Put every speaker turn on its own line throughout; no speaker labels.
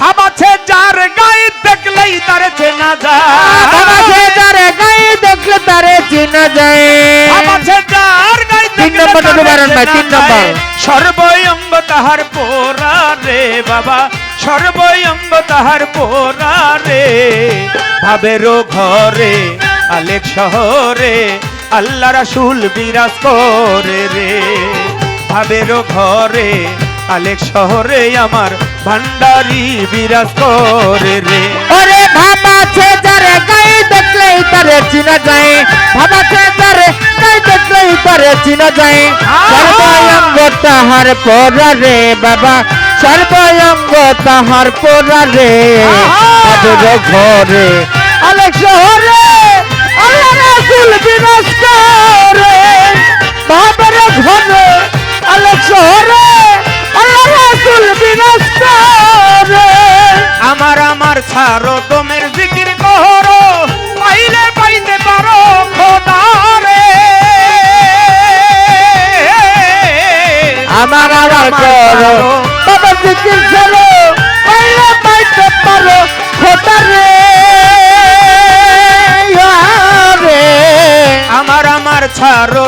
ভাবাছে যার গায়ে দেখলেই তার চেনা যায়।
যারে গায়ে দেখলে তারে চিনা যায়।
ভাবাছে যার গায়ে
তিন
দেখলে
নম্বরটা
তারে
উদাহরণ ভাই, তিন নম্বর।
সর্বয়ঙ্গ তাহার পোরা রে বাবা সর্বয়ঙ্গ তাহার পোরা রে। ভাবেরও ঘরে আলেক শহরে আল্লাহ রাসূল বিরাজ করে রে। ভাবেরও ঘরে আলেক শহরে আমার ভান্ডারি বিরাজ করে রে।
ওরে ভাবাছে যারে গায়ে দেখলেই তারে চিনা যায়। ভাবাছে যারে গায়ে দেখলেই তারে চিনা যায়। সর্বয়ঙ্গ তাহার পরা রে বাবা। সর্বয়ঙ্গ তাহার পরা রে। তাদের ঘরে। অনেক শহরে আল্লাহ রাসূল বিরাজ করে। বাবার ঘরে অনেক শহরে।
আমার আমার ছাড়ো তোমের জিকির করো পাইলে পাইতে পারো খোদারে।
আমার আমার করো বাবা জিকির করো পাইলে পাইতে পারো খোদা রে রে
আমার আমার ছাড়ো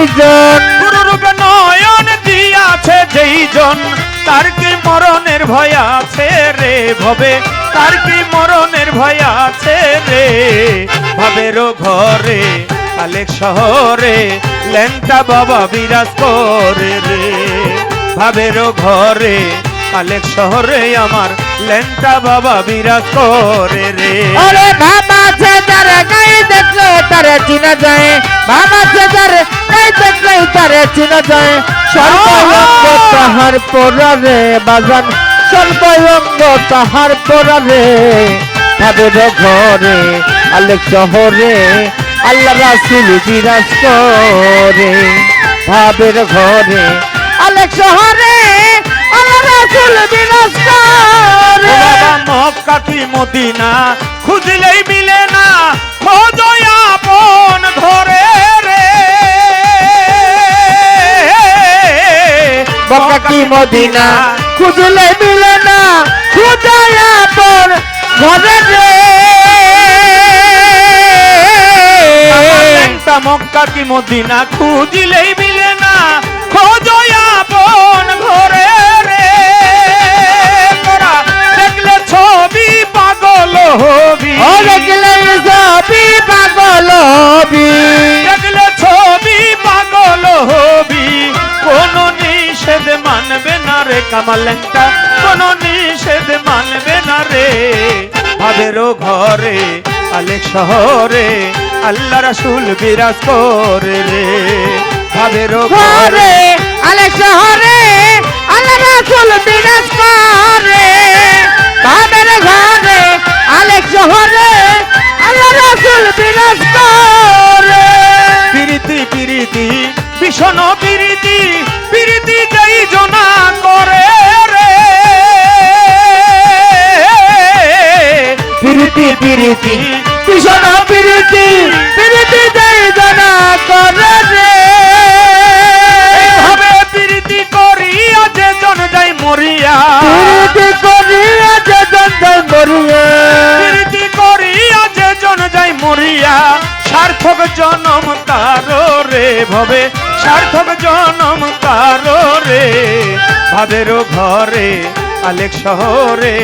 দিয়াছে
যেইজন
গুরু নয়ন দিয়াছে যেই জন। তার কি মরণের ভয় আছে রে ভবে? তার কি মরণের ভয় আছে রে ভাবেরও ঘরে আলেক শহরে, ল্যাংটা বাবা বিরাজ করে রে। ভাবেরও ঘরে আলেক শহরে, আমার ল্যাংটা বাবা বিরাজ করে রে।
ওরে ভাবাছে যারে গায়ে দেখলে, তারে চিনা যায়। ভাবাছে যারে গায়ে দেখলে তারে চিনা যায় সর্বঙ্গ তাহার পরারে বাজান। সর্বঙ্গ তাহার পরারে ভাবের ঘরে, আলেক শহরে, আল্লাহ রাসুল বিরাজ করে। ভাবের ঘরে, আলেক শহরে, আল্লাহ রাসুল বিরাজ করে।
বাবা মক্কা তুই মদিনা, খুঁজলেই মিলে না খোঁজই
বকা কি মদিনা? খুঁজলে মিলে না খুঁজায়া পর ঘরে রে।
মক্কা কি মদিনা, খুঁজলেই মিলে না খোঁজই আপন ঘরে রে। দেখলে ছবি পাগল হবি। কামালেঙ্কা কোন নিষেধ মানবে না রে। ভাবেরও ঘরে আলেক শহরে আল্লাহ রাসূল বিরাজ করে রে। ভাবেরও ঘরে
ঘরে আলে শহরে আলে রাসুল বিরাজ করে। বাবের ঘরে আলে শহরে আলে রাসুল বিরাজ করে।
পিরিতি পিরিতি ভীষণ পিরিতি পিরিতি যাই জনা করে রে।
পিরিতি পিরিতি ভীষণ পিরিতি পিরিতি দেই জানা করে রে।
হবে পিরিতি করিয়া যে জন যাই মরিয়া।
পিরিতি করিয়া যে দন্দাই মরিয়া।
সার্থক জনম তারো রে ভবে, সার্থক জনম তারো রে ভাবেরও ঘরে, আলেক শহরে,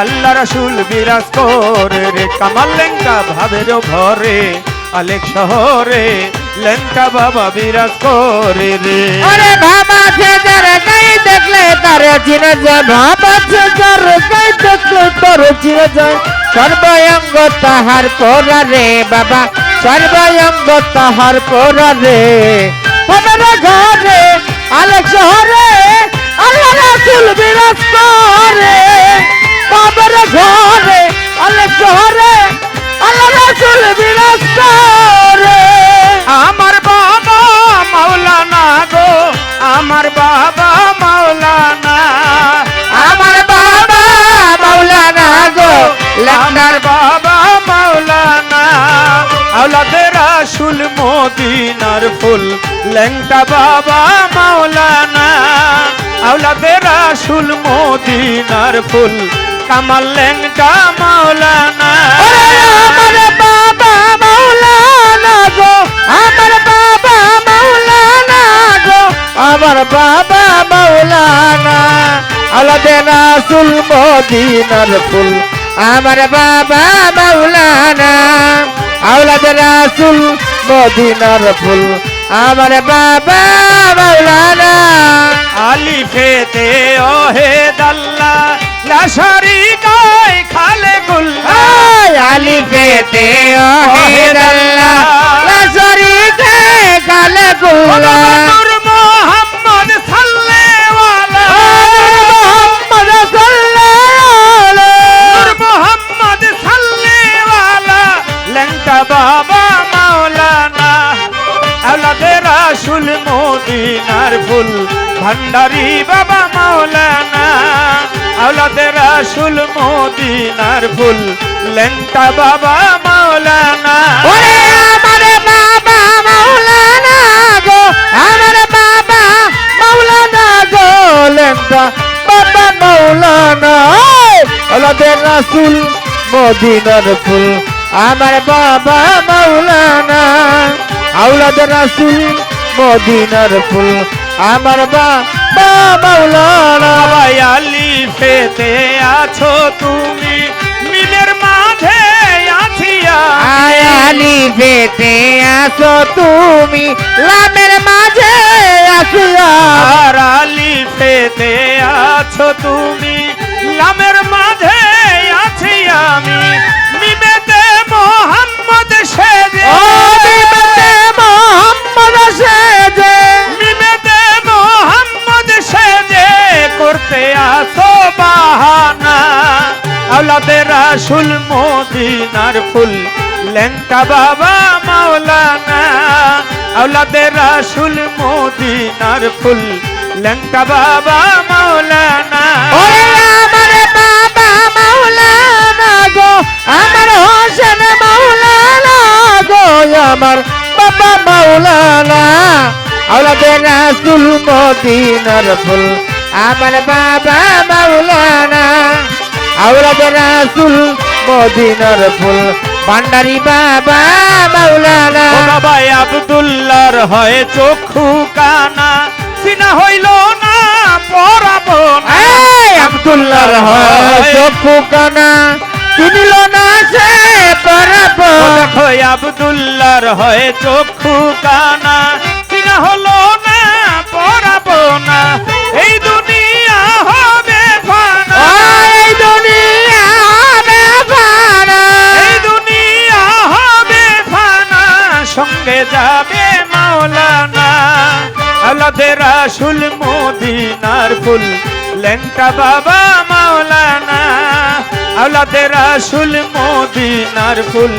আল্লাহ রাসূল বিরাজ করে রে, কামাল লেঙ্কা ভাবেরও ঘরে, আলেক শহরে লেঙ্কা বাবা বিরাজ করে রে।
আরে বাবা সে যারে গাই দেখলে তারে চিনে যায় বাবা সে যারে গাই দেখলে তারে চিনে যায় সর্বয়ঙ্গ তাহার পরা রে বাবা। সর্বয়ঙ্গ তাহার পরা রে বাবার ঘরে আলেক শহরে আল্লাহ রাসুল বিরাজ করে।
আওলাদে রাসুল মদিনার ফুল। লেংটা বাবা মাওলানা আওলাদে রাসুল মদিনার ফুল। কামাল লেংটা মাওলানা।
আমার বাবা মাওলানা গো, আমার বাবা মাওলানা গো, আমার বাবা মাওলানা। আলাদে রাসুল মদিনার ফুল, আমার বাবা মাওলানা। আওলাদ রাসুল মদিনার ফুল। আমার বাবা মাওলানা।
আলিফেতে ওহে দাল্লা লাশারি গায় খালে গুল্লা।
আলি ফেতে ওহেদাল্লাহ লাশরিকে কালে গায়
খালে মোহাম্মদ রাসুল মদিনার ফুল। ভান্ডারি বাবা মাওলানা, আওলাদে রাসুল মদিনার ফুল। লেংটা বাবা মাওলানা।
ওরে আমার বাবা মাওলানা গো, আমার বাবা মাওলানা গো লেন্দা বাবা মাওলানা। আলাদে রাসূল মদিনার ফুল, আমার বাবা মাওলানা। আওলাদ রাসূল মদিনার ফুল। আমার বাবা মাওলানা
সবাই আলিফেতে আছো তুমি। মিমের মাঝে আছিয়া
আয়ালি পেতে আছো তুমি। লামের মাঝে আসিয়া
আর আলিফেতে আছো তুমি। লামের মাঝে আছি আমি। ফুল। লেংটা বাবা মাওলানা আওলাদে রাসুল মদিনার ফুল। লেংটা বাবা মাওলানা।
আমার বাবা মাওলানা গো, আমার হোসেন মাওলানা গো আমার বাবা মাওলানা। আওলাদে রাসূল মদিনার ফুল, আমার বাবা মাওলানা। আওলাদে রাসূল মদিনার ফুল। ভান্ডারি বাবা মাওলানা।
ও বাবা আব্দুল্লাহর হয় চক্ষু কানা। সিনা হইল না পরাবো না।
আব্দুল্লাহর হয় চক্ষু কানা। চিনিল না সে পরাব।
দেখো আব্দুল্লাহর হয় চক্ষু কানা। আলাদে রাসুল মদিনার ফুল। লেংটা বাবা মাওলানা আলাদে রাসুল মদিনার ফুল।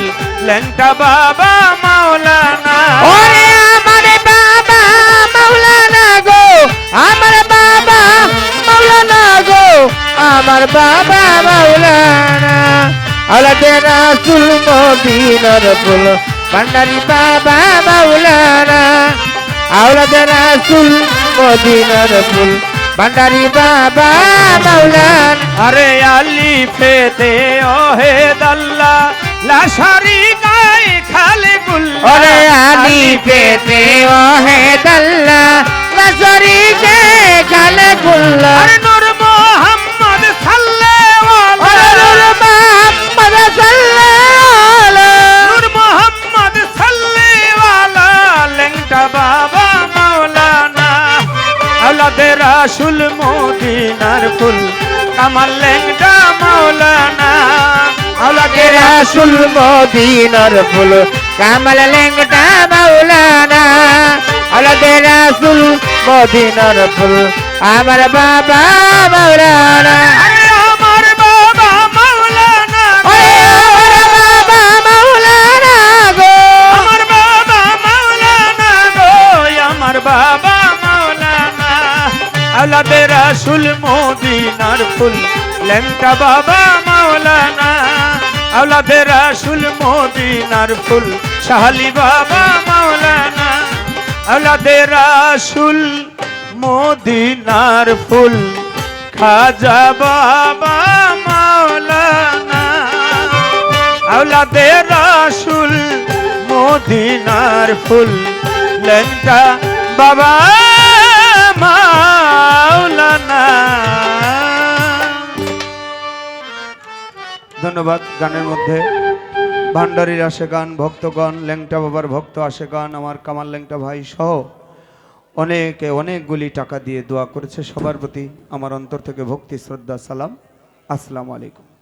লেংটা বাবা মাওলানা।
ওরে আমার বাবা মাওলানা গো, আমার বাবা মাওলানা গো, আমার বাবা মাওলানা। আলাদে রাসুল মদিনার ফুল, ভান্ডারি বাবা মাওলানা। আওলাদে রাসুল মদিনার ফুল ভান্ডারি বাবা মাওলান।
আরে আলি ফেতে ওহে দাল্লা লাশারি গায়ে খালে গুল
আরে আলি ফেতে ওহে দাল্লা লাশারি লসরি কে গালে
আরে রাসুল মদিনার ফুল। কামাল লেংটা মৌলানা আওলাদে
রাসুল মদিনার ফুল। কামাল লেংটা মৌলানা আলাদে রাসুল মদিনার ফুল। আমার বাবা মাওলানা।
রাসুল মদিনার ফুল। লেংটা বাবা মাওলানা, আওলাদে রাসুল মদিনার ফুল। শাহালি বাবা মাওলানা, আওলাদে রাসুল মদিনার ফুল। খাজা বাবা মাওলানা, আওলাদে রাসুল মদিনার ফুল। লেংটা বাবা মাওলানা। ধন্যবাদ গানের মধ্যে। ভান্ডারির আসে গান, ভক্তগণ, ল্যাংটা বাবার ভক্ত আসে গান, আমার কামাল ল্যাংটা ভাই সহ অনেকে অনেকগুলি টাকা দিয়ে দোয়া করেছে সবার প্রতি। আমার অন্তর থেকে ভক্তি, শ্রদ্ধা, সালাম। আসসালামু আলাইকুম।